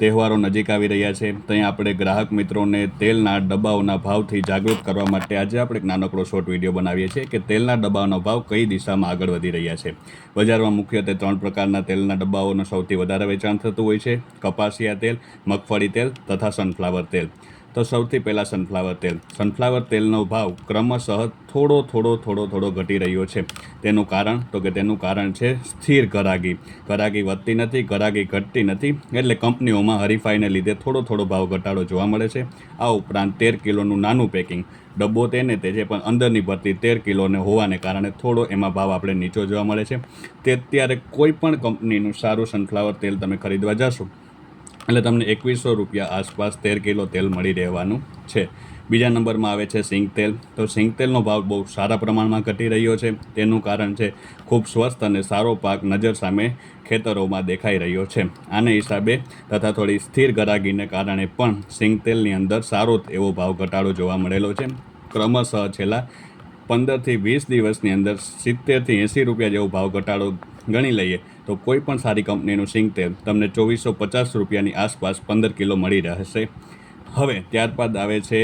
તહેવારો નજીક આવી રહ્યા છે. ત્યાં આપણે ગ્રાહક મિત્રોને તેલના ડબ્બાઓના ભાવથી જાગૃત કરવા માટે આજે આપણે એક નાનકડો શોર્ટ વીડિયો બનાવીએ છીએ કે તેલના ડબ્બાઓનો ભાવ કઈ દિશામાં આગળ વધી રહ્યા છે. બજારમાં મુખ્યત્વે ત્રણ પ્રકારના તેલના ડબ્બાઓનું સૌથી વધારે વેચાણ થતું હોય છે. કપાસિયા તેલ, મગફળી તેલ તથા સનફ્લાવર તેલ. તો સૌથી પહેલાં સનફ્લાવર તેલ. સનફ્લાવર તેલનો ભાવ ક્રમશઃ થોડો થોડો થોડો થોડો ઘટી રહ્યો છે. તેનું કારણ, તો કે તેનું કારણ છે સ્થિર ગરાગી ગરાગી વધતી નથી ગરાગી ઘટતી નથી, એટલે કંપનીઓમાં હરીફાઈને લીધે થોડો થોડો ભાવ ઘટાડો જોવા મળે છે. આ ઉપરાંત તેર કિલોનું નાનું પેકિંગ ડબ્બો તેને તે છે પણ અંદરની ભરતી તેર કિલોને હોવાને કારણે થોડો એમાં ભાવ આપણે નીચો જોવા મળે છે. તે અત્યારે કોઈ પણ કંપનીનું સારું સનફ્લાવર તેલ તમે ખરીદવા જશો. એટલે તમને એકવીસો રૂપિયા આસપાસ તેર કિલો તેલ મળી રહેવાનું છે. બીજા નંબરમાં આવે છે સિંગ તેલ. તો સિંગ તેલનો ભાવ બહુ સારા પ્રમાણમાં ઘટી રહ્યો છે. તેનું કારણ છે ખૂબ સ્વસ્થ અને સારો પાક નજર સામે ખેતરોમાં દેખાઈ રહ્યો છે. આને હિસાબે તથા થોડી સ્થિર ગરાગીને કારણે પણ સિંગ તેલની અંદર સારો એવો ભાવ ઘટાડો જોવા મળેલો છે. ક્રમશઃ છેલ્લા પંદરથી વીસ દિવસની અંદર સિત્તેરથી એંસી રૂપિયા જેવો ભાવ ઘટાડો ગણી લઈએ, તો કોઈ પણ સારી કંપનીનું સિંગ તેલ તમને ચોવીસો પચાસ રૂપિયાની આસપાસ પંદર કિલો મળી રહેશે. હવે ત્યારબાદ આવે છે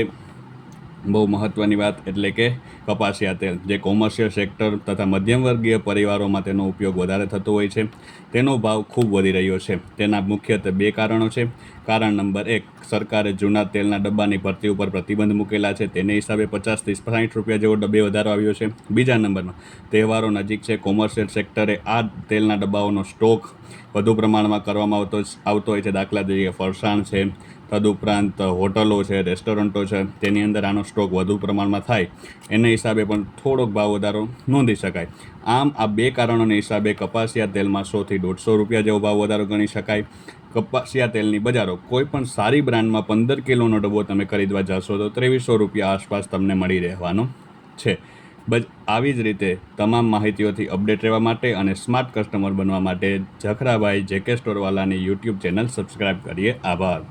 બહુ મહત્ત્વની વાત, એટલે કે કપાસિયા તેલ. જે કોમર્શિયલ સેક્ટર તથા મધ્યમવર્ગીય પરિવારોમાં તેનો ઉપયોગ વધારે થતો હોય છે. તેનો ભાવ ખૂબ વધી રહ્યો છે. તેના મુખ્યત્વે બે કારણો છે. કારણ નંબર એક, સરકારે જૂના તેલના ડબ્બાની ભરતી ઉપર પ્રતિબંધ મૂકેલા છે. તેને હિસાબે પચાસથી સાઠ રૂપિયા જેવો ડબ્બે વધારો આવ્યો છે. બીજા નંબરમાં તહેવારો નજીક છે. કોમર્શિયલ સેક્ટરે આ તેલના ડબ્બાઓનો સ્ટોક વધુ પ્રમાણમાં કરવામાં આવતો આવતો હોય છે. દાખલા તરીકે ફરસાણ છે તદુપરાંત હોટલો છે, રેસ્ટોરન્ટો છે, તેની અંદર આનો સ્ટોક વધુ પ્રમાણમાં થાય. એને હિસાબે પણ થોડોક ભાવ વધારો નોંધી શકાય. આમ, આ બે કારણોને હિસાબે કપાસિયા તેલમાં સોથી દોઢસો રૂપિયા જેવો ભાવ વધારો ગણી શકાય. કપાસિયા તેલની બજારો કોઈ પણ સારી બ્રાન્ડમાં પંદર કિલોનો ડબ્બો તમે ખરીદવા જશો તો ત્રેવીસો રૂપિયા આસપાસ તમને મળી રહેવાનો છે. બસ આવી જ રીતે તમામ માહિતીઓથી અપડેટ રહેવા માટે અને સ્માર્ટ કસ્ટમર બનવા માટે જખરાભાઈ જેકે સ્ટોરવાલાની યુટ્યુબ ચેનલ સબસ્ક્રાઈબ કરીએ. આભાર.